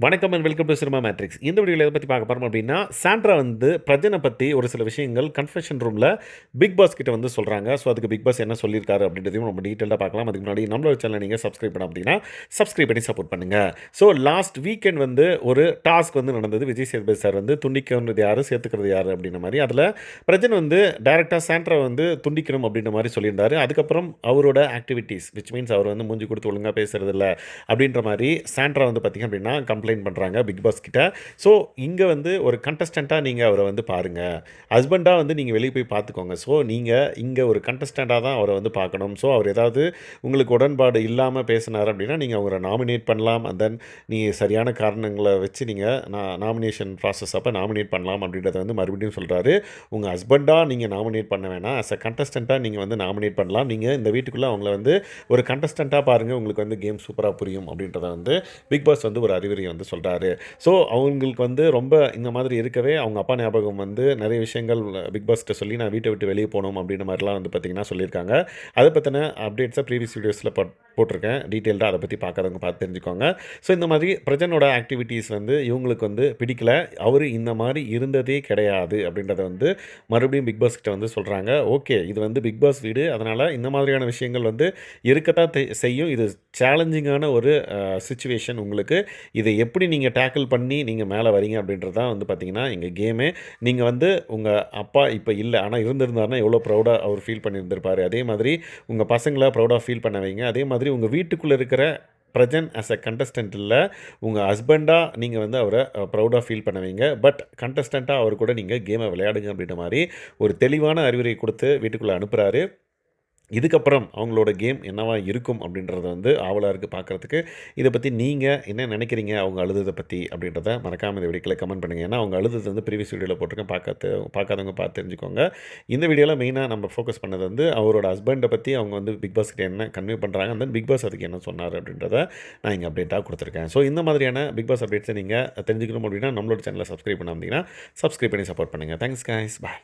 வணக்கம் and welcome to cinema matrix இந்த வீடியோவில் எதை பற்றி பார்க்க போகிறோம் அப்படின்னா சாண்ட்ரா வந்து பிரஜனை பற்றி ஒரு சில விஷயங்கள் கன்ஃபெஷன் ரூமில் பிக் பாஸ் கிட்ட வந்து சொல்கிறாங்க ஸோ அதுக்கு பிக் பாஸ் என்ன சொல்லியிருக்காரு அப்படின்றதையும் நம்ம டீட்டெயிலாக பார்க்கலாம். அதுக்கு முன்னாடி நம்மளோட சேனல் நீங்கள் சப்ஸ்கிரைப் பண்ண அப்படின்னா சப்ஸ்கிரைப் பண்ணி சப்போர்ட் பண்ணுங்கள் ஸோ லாஸ்ட் வீக்கெண்ட் வந்து ஒரு டாஸ்க் வந்து நடந்தது. விஜய் சேதுபதி சார் வந்து துண்டிக்கிறது யார் சேர்த்துக்கிறது யார் அப்படின்ற மாதிரி. அதில் பிரஜன் வந்து டைரெக்டாக சாண்ட்ரா வந்து துண்டிக்கணும் அப்படின்ற மாதிரி சொல்லியிருந்தாரு. அதுக்கப்புறம் அவரோட ஆக்டிவிட்டீஸ் விச் மீன்ஸ் அவர் வந்து மூஞ்சி கொடுத்து ஒழுங்காக பேசுறது இல்லை அப்படின்ற மாதிரி சாண்ட்ரா வந்து பார்த்திங்க அப்படின்னா கம்ப்ளைண்ட் பண்ணுறாங்க பிக் பாஸ் கிட்ட. ஸோ இங்கே வந்து ஒரு கண்டஸ்டண்ட்டாக நீங்கள் அவரை வந்து பாருங்கள் ஹஸ்பண்டாக வந்து நீங்கள் வெளியே போய் பார்த்துக்கோங்க ஸோ நீங்கள் இங்கே ஒரு கண்டஸ்டண்ட்டாக தான் அவரை வந்து பார்க்கணும். ஸோ அவர் ஏதாவது உங்களுக்கு உடன்பாடு இல்லாமல் பேசினார் அப்படின்னா நீங்கள் அவரை நாமினேட் பண்ணலாம். அண்ட் தென் நீங்கள் சரியான காரணங்களை வச்சு நீங்கள் நான் நாமினேஷன் ப்ராசஸ் அப்போ நாமினேட் பண்ணலாம் அப்படின்றத வந்து மறுபடியும் சொல்கிறாரு உங்கள் ஹஸ்பண்டாக நீங்கள் நாமினேட் பண்ண வேணாம். அஸ் அ கண்டஸ்டண்ட்டாக நீங்கள் வந்து நாமினேட் பண்ணலாம். நீங்கள் இந்த வீட்டுக்குள்ளே அவங்கள வந்து ஒரு கண்டஸ்டண்ட்டாக பாருங்கள் உங்களுக்கு வந்து கேம் சூப்பராக புரியும் அப்படின்றத வந்து பிக் பாஸ் வந்து ஒரு அறிவுரை வந்து சொல்கிறாரு ஸோ அவங்களுக்கு வந்து ரொம்ப இந்த மாதிரி இருக்கவே அவங்க அப்பா ஞாபகம் வந்து நிறைய விஷயங்கள் பிக் பாஸ்கிட்ட சொல்லி நான் வீட்டை விட்டு வெளியே போகணும் அப்படின்ற மாதிரிலாம் வந்து பார்த்திங்கன்னா சொல்லியிருக்காங்க. அதை பற்றின அப்டேட்ஸை ப்ரீவியஸ் வீடியோஸில் போட்டிருக்கேன். டீட்டெயில்டாக அதை பற்றி பார்க்குறவங்க பார்த்து தெரிஞ்சுக்கோங்க. ஸோ இந்த மாதிரி பிரஜனோட ஆக்டிவிட்டீஸ் வந்து இவங்களுக்கு வந்து பிடிக்கல. அவர் இந்த மாதிரி இருந்ததே கிடையாது அப்படின்றத வந்து மறுபடியும் பிக் பாஸ் கிட்ட வந்து சொல்கிறாங்க ஓகே இது வந்து பிக் பாஸ் வீடு. அதனால் இந்த மாதிரியான விஷயங்கள் வந்து இருக்கத்தான் செய்யும். இது சேலஞ்சிங்கான ஒரு சுச்சுவேஷன் உங்களுக்கு. இதை எப்படி நீங்கள் டேக்கிள் பண்ணி நீங்கள் மேலே வரீங்க அப்படின்றது தான் வந்து பார்த்தீங்கன்னா எங்கள் கேமே நீங்கள் வந்து உங்கள் அப்பா இப்போ இல்லை ஆனால் இருந்திருந்தாருன்னா எவ்வளோ ப்ரௌடாக அவர் ஃபீல் பண்ணியிருந்திருப்பார். அதே மாதிரி உங்கள் பசங்களை ப்ரௌடாக ஃபீல் பண்ண வைங்க. அதே மாதிரி உங்கள் வீட்டுக்குள்ளே இருக்கிற பிரஜன் ஆஸ் அ கண்டஸ்டன்ட் இல்லை உங்கள் ஹஸ்பண்டாக நீங்கள் வந்து அவரை ப்ரௌடாக ஃபீல் பண்ணுவீங்க. பட் கண்டஸ்டண்ட்டாக அவர் கூட நீங்கள் கேமை விளையாடுங்க அப்படின்ற மாதிரி ஒரு தெளிவான அறிவுரை கொடுத்து வீட்டுக்குள்ளே அனுப்புகிறாரு இதுக்கப்புறம் அவங்களோட கேம் என்னவா இருக்கும் அப்படின்றத வந்து ஆவலாக இருக்குது பார்க்குறதுக்கு இதை பற்றி நீங்கள் என்ன நினைக்கிறீங்க? அவங்க அழுததை பற்றி அப்படின்றத மறக்காமல் இந்த வீடியோக்கில் கமெண்ட் பண்ணுங்கள் ஏன்னா அவங்க அழுதது வந்து ப்ரீவியஸ் வீடியோவில் போட்டிருக்கேன். பார்க்காத பார்க்காதவங்க பார்த்து தெரிஞ்சுக்கோங்க. இந்த வீடியோவில் மெயினாக நம்ம ஃபோக்கஸ் பண்ணது வந்து அவரோட ஹஸ்பண்டை பற்றி அவங்க வந்து பிக் பாஸ்க்கு என்ன கன்வே பண்ணுறாங்க அந்த பிக் பாஸ் அதுக்கு என்ன சொன்னார் அப்படின்றத நான் இங்கே அப்டேட்டாக கொடுத்துருக்கேன். ஸோ இந்த மாதிரியான பிக் பாஸ் அப்டேட்ஸை நீங்கள் தெரிஞ்சுக்கணும் அப்படின்னா நம்மளோட சேனலை சப்ஸ்கிரைப் பண்ணாமல் சப்ஸ்கிரைப் பண்ணி சப்போர்ட் பண்ணுங்கள் தேங்க்ஸ் கைஸ் பாய்